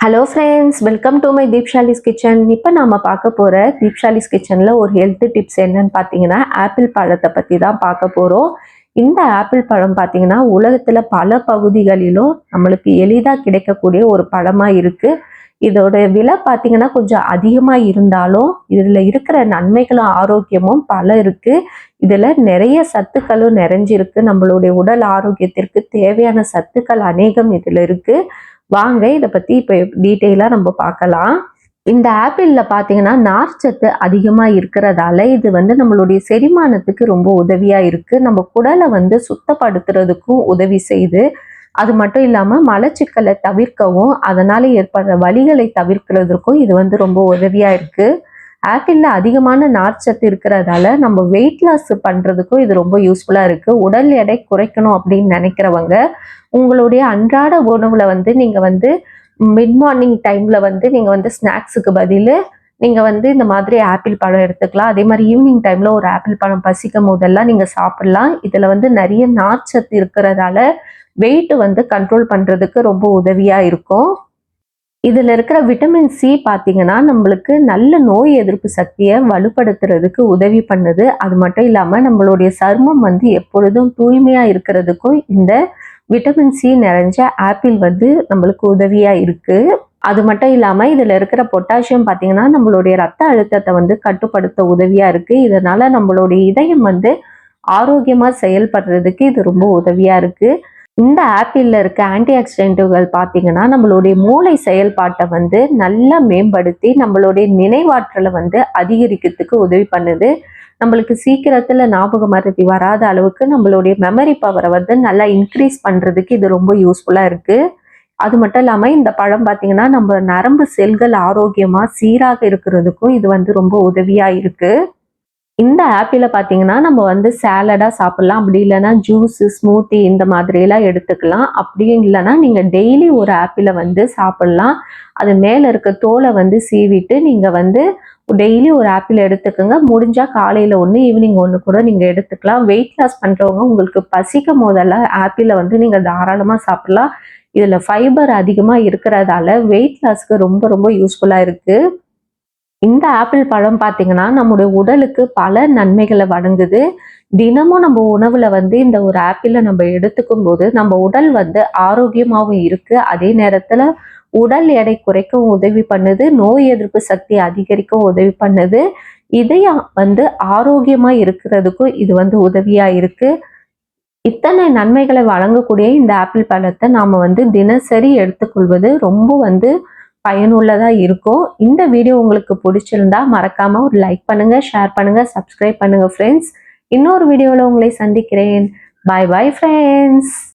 Hello friends welcome to my Deepshali's kitchen இப்போ நாம் பார்க்க போகிற தீப்ஷாலிஸ் கிச்சனில் ஒரு ஹெல்த் டிப்ஸ் என்னன்னு பார்த்தீங்கன்னா ஆப்பிள் பழத்தை பற்றி தான் பார்க்க போகிறோம் இந்த ஆப்பிள் பழம் பார்த்தீங்கன்னா உலகத்தில் பல பகுதிகளிலும் நம்மளுக்கு எளிதாக கிடைக்கக்கூடிய ஒரு பழமாக இருக்குது இதோட விலை பார்த்தீங்கன்னா கொஞ்சம் அதிகமாக இருந்தாலும் இதில் இருக்கிற நன்மைகளும் ஆரோக்கியமும் பல இருக்குது இதில் நிறைய சத்துக்களும் நிறைஞ்சிருக்கு. நம்மளுடைய உடல் ஆரோக்கியத்திற்கு தேவையான சத்துக்கள் அநேகம் இதில் இருக்குது வாங்க இதை பற்றி இப்போ டீட்டெயிலாக நம்ம பார்க்கலாம். இந்த ஆப்பிளில் பார்த்தீங்கன்னா நார்ச்சத்து அதிகமாக இருக்கிறதால இது வந்து நம்மளுடைய செரிமானத்துக்கு ரொம்ப உதவியாக இருக்குது நம்ம குடலை வந்து சுத்தப்படுத்துறதுக்கும் உதவி செய்து அது மட்டும் இல்லாமல் மலச்சிக்கலை தவிர்க்கவும் அதனால் ஏற்படுற வலிகளை தவிர்க்கிறதுக்கும் இது வந்து ரொம்ப உதவியாக இருக்குது ஆப்பிளில் அதிகமான நார்ச்சத்து இருக்கிறதால நம்ம வெயிட் லாஸ் பண்ணுறதுக்கும் இது ரொம்ப யூஸ்ஃபுல்லாக இருக்குது உடல் எடை குறைக்கணும் அப்படின்னு நினைக்கிறவங்க உங்களுடைய அன்றாட உணவுல வந்து நீங்கள் வந்து மிட் மார்னிங் டைமில் வந்து நீங்கள் வந்து ஸ்நாக்ஸுக்கு பதில் நீங்கள் வந்து இந்த மாதிரி ஆப்பிள் பழம் எடுத்துக்கலாம். அதே மாதிரி ஈவினிங் டைமில் ஒரு ஆப்பிள் பழம் பசிக்கும் போதெல்லாம் நீங்கள் சாப்பிட்லாம். இதில் வந்து நிறைய நார்ச்சத்து இருக்கிறதால வெயிட் வந்து கண்ட்ரோல் பண்ணுறதுக்கு ரொம்ப உதவியாக இருக்கும். இதில் இருக்கிற விட்டமின் சி பார்த்தீங்கன்னா நம்மளுக்கு நல்ல நோய் எதிர்ப்பு சக்தியை வலுப்படுத்துறதுக்கு உதவி பண்ணுது. அது மட்டும் இல்லாமல் நம்மளுடைய சருமம் வந்து எப்பொழுதும் தூய்மையாக இருக்கிறதுக்கும் இந்த விட்டமின் சி நிறைஞ்ச ஆப்பிள் வந்து நம்மளுக்கு உதவியாக இருக்குது அது மட்டும் இல்லாமல் இதில் இருக்கிற பொட்டாசியம் பார்த்தீங்கன்னா நம்மளுடைய ரத்த அழுத்தத்தை வந்து கட்டுப்படுத்த உதவியாக இருக்குது இதனால் நம்மளுடைய இதயம் வந்து ஆரோக்கியமாக செயல்படுறதுக்கு இது ரொம்ப உதவியாக இருக்குது இந்த ஆப்பிளில் இருக்க ஆன்டி ஆக்சிடென்ட்டுகள் பார்த்தீங்கன்னா நம்மளுடைய மூளை செயல்பாட்டை வந்து நல்லா மேம்படுத்தி நம்மளுடைய நினைவாற்றலை வந்து அதிகரிக்கிறதுக்கு உதவி பண்ணுது. நம்மளுக்கு சீக்கிரத்தில் ஞாபக மருதி வராத அளவுக்கு நம்மளுடைய மெமரி பவரை வந்து நல்லா இன்க்ரீஸ் பண்ணுறதுக்கு இது ரொம்ப யூஸ்ஃபுல்லாக இருக்குது அது மட்டும் இல்லாமல் இந்த பழம் பார்த்தீங்கன்னா நம்ம நரம்பு செல்கள் ஆரோக்கியமாக சீராக இருக்கிறதுக்கும் இது வந்து ரொம்ப உதவியாக இருக்குது இந்த ஆப்பிளை பார்த்தீங்கன்னா நம்ம வந்து சேலடாக சாப்பிட்லாம். அப்படி இல்லைன்னா ஜூஸு ஸ்மூத்தி இந்த மாதிரியெல்லாம் எடுத்துக்கலாம். அப்படியும் இல்லைன்னா நீங்கள் டெய்லி ஒரு ஆப்பிளை வந்து சாப்பிட்லாம். அது மேலே இருக்க தோலை வந்து சீவிட்டு நீங்கள் வந்து டெய்லி ஒரு ஆப்பிள் எடுத்துக்கோங்க. முடிஞ்சால் காலையில் ஒன்று ஈவினிங் ஒன்று கூட நீங்கள் எடுத்துக்கலாம். வெயிட் லாஸ் பண்ணுறவங்க உங்களுக்கு பசிக்கும் போதெல்லாம் ஆப்பிளை வந்து நீங்கள் தாராளமாக சாப்பிட்லாம். இதில் ஃபைபர் அதிகமாக இருக்கிறதால வெயிட் லாஸ்க்கு ரொம்ப ரொம்ப யூஸ்ஃபுல்லாக இருக்குது இந்த ஆப்பிள் பழம் பார்த்தீங்கன்னா நம்முடைய உடலுக்கு பல நன்மைகளை வழங்குது. தினமும் நம்ம உணவுல வந்து இந்த ஒரு ஆப்பிளை நம்ம எடுத்துக்கும் போது நம்ம உடல் வந்து ஆரோக்கியமாகவும் இருக்கு. அதே நேரத்துல உடல் எடை குறைக்கவும் உதவி பண்ணுது. நோய் எதிர்ப்பு சக்தி அதிகரிக்கவும் உதவி பண்ணுது. இதயம் வந்து ஆரோக்கியமா இருக்கிறதுக்கும் இது வந்து உதவியா இருக்கு. இத்தனை நன்மைகளை வழங்கக்கூடிய இந்த ஆப்பிள் பழத்தை நாம வந்து தினசரி எடுத்துக்கொள்வது ரொம்ப வந்து பயனுள்ளதாக இருக்கும் இந்த வீடியோ உங்களுக்கு பிடிச்சிருந்தா மறக்காமல் ஒரு லைக் பண்ணுங்கள் ஷேர் பண்ணுங்கள் சப்ஸ்கிரைப் பண்ணுங்கள் ஃப்ரெண்ட்ஸ் இன்னொரு வீடியோவில் உங்களை சந்திக்கிறேன். பாய் பாய் ஃப்ரெண்ட்ஸ்